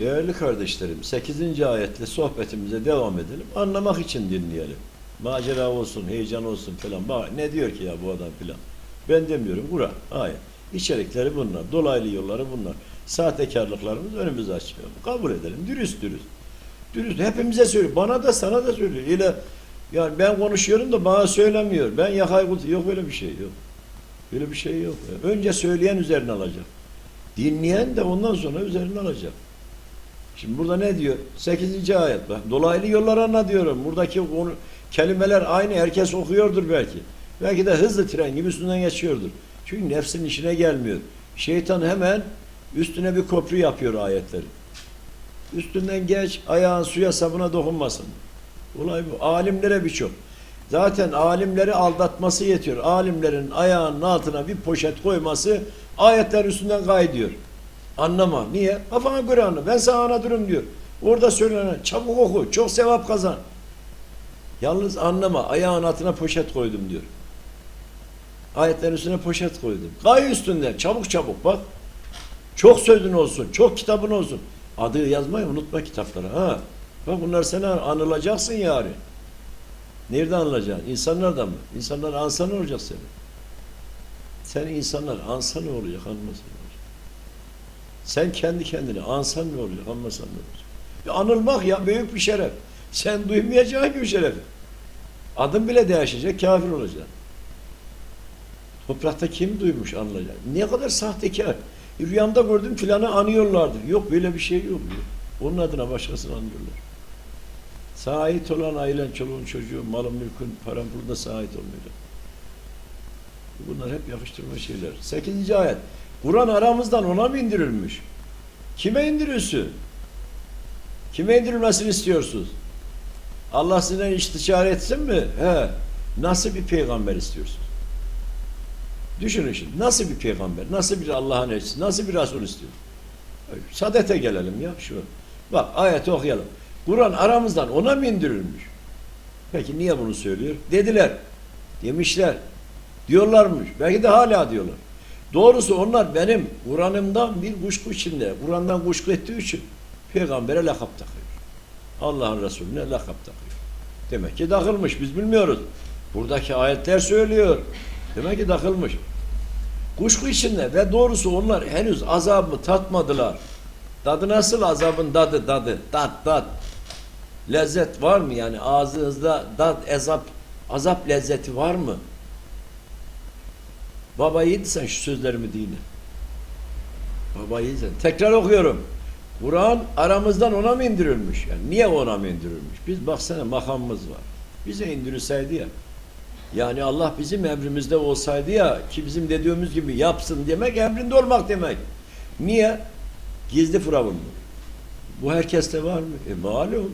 Değerli kardeşlerim, 8. ayetle sohbetimize devam edelim. Anlamak için dinleyelim. Macera olsun, heyecan olsun falan. Bak ne diyor ki ya bu adam filan. Ben demiyorum. Kur'an, ayet. İçerikleri bunlar. Dolaylı yolları bunlar. Sahtekarlıklarımız önümüzü açıyor. Kabul edelim. Dürüst dürüst. Dürüst. Hepimize söylüyor. Bana da sana da söylüyor. İle yani ben konuşuyorum da bana söylemiyor. Ben yakay kut- Yok öyle bir şey yok. Öyle bir şey yok. Önce söyleyen üzerine alacak. Dinleyen de ondan sonra üzerine alacak. Şimdi burada ne diyor? 8. ayet. Dolaylı yollar anla diyorum. Buradaki konu, kelimeler aynı. Herkes okuyordur belki. Belki de hızlı tren gibi üstünden geçiyordur. Çünkü nefsin işine gelmiyor. Şeytan hemen üstüne bir köprü yapıyor ayetleri. Üstünden geç, ayağın suya sabuna dokunmasın. Olay bu. Alimlere birçok. Zaten alimleri aldatması yetiyor. Alimlerin ayağının altına bir poşet koyması ayetler üstünden kaydıyor. Anlama. Niye? Kafana göre anla. Ben sana anlatırım diyor. Orada söylenen çabuk oku. Çok sevap kazan. Yalnız anlama. Ayağın altına poşet koydum diyor. Ayetlerin üstüne poşet koydum. Kay üstünde. Çabuk çabuk bak. Çok sözün olsun. Çok kitabın olsun. Adı yazmayı unutma kitaplara. Ha. Bak bunlar sana anılacaksın yarın. Nerede anılacaksın? İnsanlardan mı? İnsanlar ansa ne olacak senin? Sen insanlar ansa ne olacak? Olacak? Sen kendi kendine ansan ne olacak? Anmasan ne olacak? Ya anılmak ya büyük bir şeref. Sen duymayacaksın ki o şerefi. Adın bile değişecek, kafir olacaksın. Toprakta kim duymuş anlayacak? Ne kadar sahtekar. Rüyamda gördüm filanı anıyorlardı. Yok böyle bir şey yok. diyor. Onun adına başkasını anıyorlar. Sana ait olan ailen, çoluğun, çocuğun, malın, mülkün, paran burada sana ait olmayacak. Bunlar hep yakıştırma şeyler. Sekizinci ayet. Kur'an aramızdan ona mı indirilmiş? Kime indiriyorsun? Kime indirilmesini istiyorsunuz? Allah sizinle istişare etsin mi? He. Nasıl bir peygamber istiyorsunuz? Düşünün şimdi. Nasıl bir peygamber? Nasıl bir Allah'ın elçisi? Nasıl bir Resul istiyor? Sadete gelelim ya şu. Bak ayeti okuyalım. Kur'an aramızdan ona mı indirilmiş? Peki niye bunu söylüyor? Dediler. Demişler. Diyorlarmış. Belki de hala diyorlar. Doğrusu onlar benim Kur'an'ımdan bir kuşku içinde, Kur'an'dan kuşku ettiği için peygambere lakap takıyor. Allah'ın Resulüne lakap takıyor. Demek ki takılmış. Biz bilmiyoruz. Buradaki ayetler söylüyor. Demek ki takılmış. Kuşku içinde ve doğrusu onlar henüz azabı tatmadılar. Tadı nasıl azabın tadı tadı tat tat. Lezzet var mı yani ağzınızda tat azap azap lezzeti var mı? Baba yedi sen şu sözlerimi dinle. Baba yedi sen. Tekrar okuyorum. Kur'an aramızdan ona mı indirilmiş? Yani niye ona mı indirilmiş? Biz baksana makamımız var. Bize indirilseydi ya. Yani Allah bizim emrimizde olsaydı ya ki bizim dediğimiz gibi yapsın demek emrinde olmak demek. Niye? Gizli firavun mu? Bu herkeste var mı? E malum.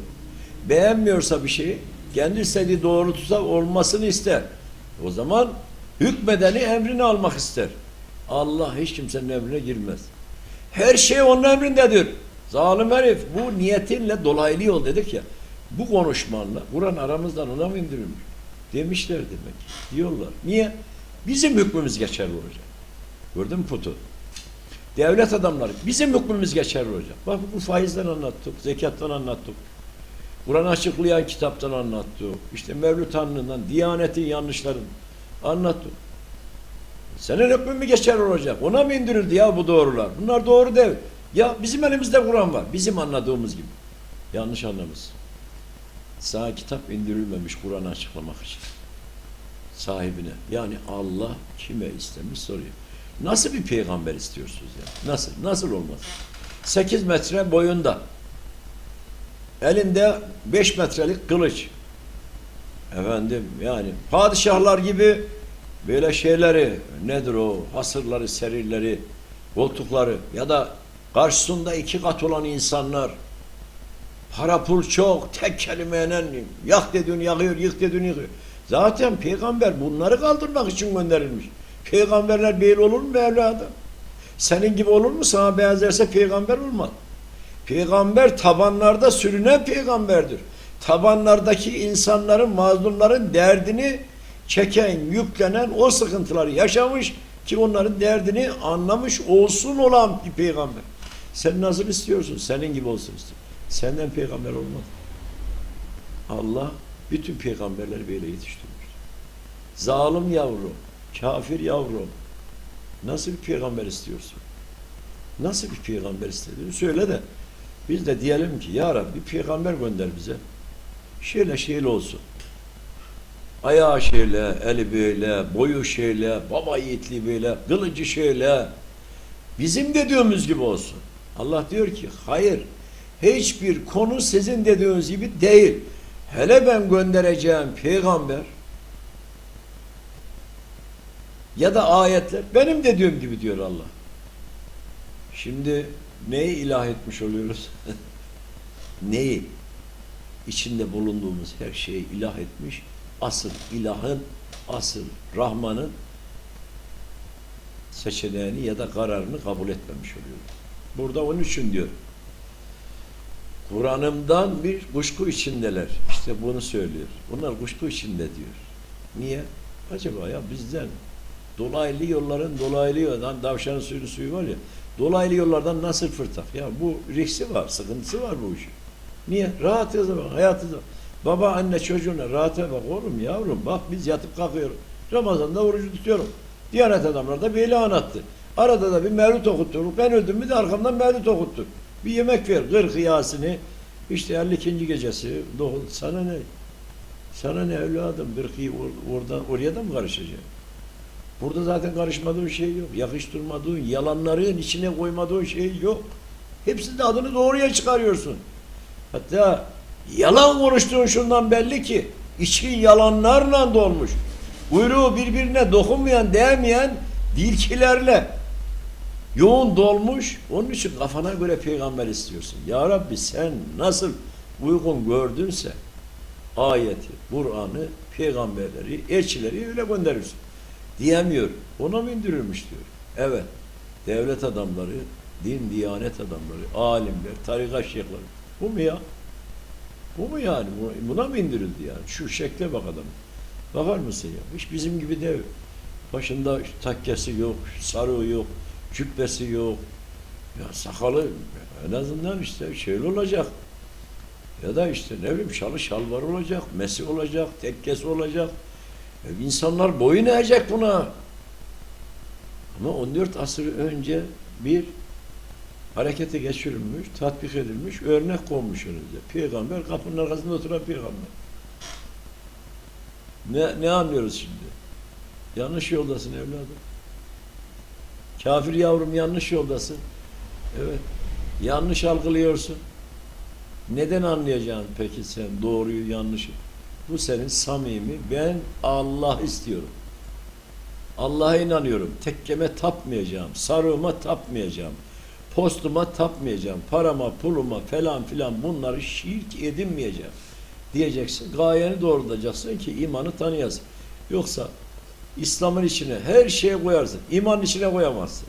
Beğenmiyorsa bir şeyi kendi istediği doğrultuda olmasını ister. O zaman hükmedeni emrini almak ister. Allah hiç kimsenin emrine girmez. Her şey onun emrindedir. Zalim herif bu niyetinle dolaylı yol dedik ya. Bu konuşmanla Kur'an aramızdan ona mı indirilmiş? Demişler demek. Diyorlar. Niye? Bizim hükmümüz geçerli olacak. Gördün mü putu? Devlet adamları bizim hükmümüz geçerli olacak. Bak bu faizden anlattık, zekattan anlattık. Kur'an açıklayan kitaptan anlattık. İşte Mevlüt Hanı'ndan, Diyanet'in yanlışlarını anlattık. Senin hükmün mü geçerli olacak? Ona mı indirildi ya bu doğrular? Bunlar doğru değil. Ya bizim elimizde Kur'an var. Bizim anladığımız gibi. Yanlış anlamışsın. Sana kitap indirilmemiş Kur'an'ı açıklamak için. Sahibine. Yani Allah kime istemiş soruyor. Nasıl bir peygamber istiyorsunuz ya? Nasıl? Nasıl olmaz? 8 metre boyunda. Elinde 5 metrelik kılıç. Efendim yani padişahlar gibi böyle şeyleri nedir o hasırları, serirleri, koltukları ya da karşısında iki kat olan insanlar para pul çok tek kelimeyle yak dediğini yakıyor, yık dediğini yıkıyor. Zaten peygamber bunları kaldırmak için gönderilmiş. Peygamberler böyle olur mu evladım? Senin gibi olur mu? Sana benzerse peygamber olmaz. Peygamber tabanlarda sürünen peygamberdir. Tabanlardaki insanların, mazlumların derdini çeken, yüklenen o sıkıntıları yaşamış ki onların derdini anlamış olsun olan bir peygamber. Sen nasıl istiyorsun? Senin gibi olsun istiyor. Senden peygamber olmaz. Allah bütün peygamberleri böyle yetiştirmiş. Zalim yavrum, kafir yavrum. Nasıl bir peygamber istiyorsun? Nasıl bir peygamber istediğini söyle de biz de diyelim ki ya Rabbi peygamber gönder bize. Şöyle şöyle olsun. Ayağı şöyle, eli böyle, boyu şöyle, baba yiğitliği böyle, kılıcı şöyle. Bizim dediğimiz gibi olsun. Allah diyor ki hayır. Hiçbir konu sizin dediğiniz gibi değil. Hele ben göndereceğim peygamber ya da ayetler benim dediğim gibi diyor Allah. Şimdi neyi ilah etmiş oluyoruz? neyi? İçinde bulunduğumuz her şeyi ilah etmiş. Asıl ilahın, asıl Rahman'ın seçeneğini ya da kararını kabul etmemiş oluyoruz. Burada onun için diyor. Kur'an'ımdan bir kuşku içindeler. İşte bunu söylüyor. Bunlar kuşku içinde diyor. Niye? Acaba ya bizden dolaylı yolların dolaylı yoldan davşanın suyu suyu var ya dolaylı yollardan nasıl fırtak? Ya bu riski var, sıkıntısı var bu işin. Niye? Rahatız bak, hayatız bak. Baba, anne çocuğuna rahata bak oğlum yavrum bak biz yatıp kalkıyoruz. Ramazan'da orucu tutuyorum. Diyanet adamlar da böyle anlattı. Arada da bir mevlüt okuttuk. Ben öldüm mü de arkamdan mevlüt okuttuk. Bir yemek ver, kır kıyasını. İşte 52. gecesi. Doğru. Sana ne? Sana ne evladım? Kırkıyı or oradan, oraya da mı karışacak? Burada zaten karışmadığın şey yok. Yakıştırmadığın, yalanların içine koymadığın şey yok. Hepsinde adını doğruya çıkarıyorsun. Hatta yalan konuştuğun şundan belli ki için yalanlarla dolmuş. Kuyruğu birbirine dokunmayan, değmeyen dilkilerle yoğun dolmuş. Onun için kafana göre peygamber istiyorsun. Ya Rabbi sen nasıl uygun gördünse ayeti, Kur'an'ı, peygamberleri, elçileri öyle gönderirsin. Diyemiyor. Ona mı indirilmiş diyor. Evet. Devlet adamları, din, diyanet adamları, alimler, tarikat şeyhleri. Bu mu ya? Bu mu yani? Buna mı indirildi yani? Şu şekle bak adam. Bakar mısın ya? Hiç bizim gibi değil. Başında takkesi yok, sarığı yok, cübbesi yok. Ya sakalı en azından işte şöyle olacak. Ya da işte ne bileyim şalı şalvar olacak, mesi olacak, tekkesi olacak. E, insanlar boyun eğecek buna. Ama 14 asır önce bir harekete geçirilmiş, tatbik edilmiş, örnek konmuş önümüze. Peygamber kapının arkasında oturan peygamber. Ne, ne anlıyoruz şimdi? Yanlış yoldasın evladım. Kafir yavrum yanlış yoldasın. Evet. Yanlış algılıyorsun. Neden anlayacaksın peki sen doğruyu yanlışı? Bu senin samimi. Ben Allah istiyorum. Allah'a inanıyorum. Tekkeme tapmayacağım. Sarığıma tapmayacağım. Postuma tapmayacağım. Parama, puluma falan filan bunları şirk edinmeyeceğim. Diyeceksin. Gayeni doğrulacaksın ki imanı tanıyasın. Yoksa İslam'ın içine her şeyi koyarsın. İmanın içine koyamazsın.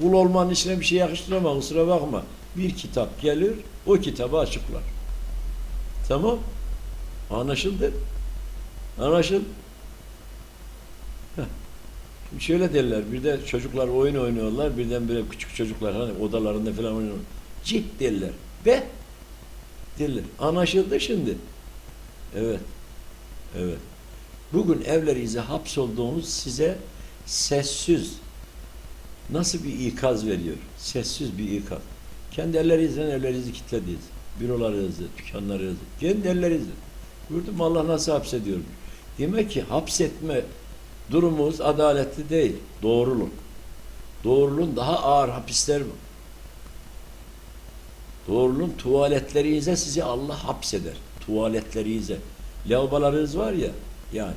Kul olmanın içine bir şey yakıştıramam. Kusura bakma. Bir kitap gelir, o kitabı açıklar. Tamam? Anlaşıldı. Anlaşıldı. Şöyle derler, bir de çocuklar oyun oynuyorlar, birden böyle küçük çocuklar hani odalarında falan oynuyorlar. Cik derler. Be derler. Anlaşıldı şimdi. Evet. Evet. Bugün evlerinize hapsolduğunuz size sessiz nasıl bir ikaz veriyor? Sessiz bir ikaz. Kendi ellerinizden evlerinizi kilitlediniz. Bürolarınızı, dükkanlarınızı. Kendi ellerinizle. Gördün mü Allah nasıl hapsediyormuş. Demek ki hapsetme durumumuz adaletli değil. Doğruluk. Doğruluğun daha ağır hapisler var. Doğruluğun tuvaletlerinize sizi Allah hapseder. Tuvaletlerinize. Lavabolarınız var ya yani.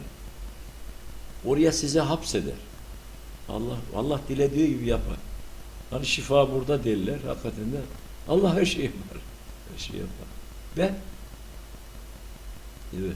Oraya size hapseder. Allah Allah dilediği gibi yapar. Hani şifa burada derler hakikaten de. Allah her şeyi yapar. Her şeyi yapar. Ben Evet.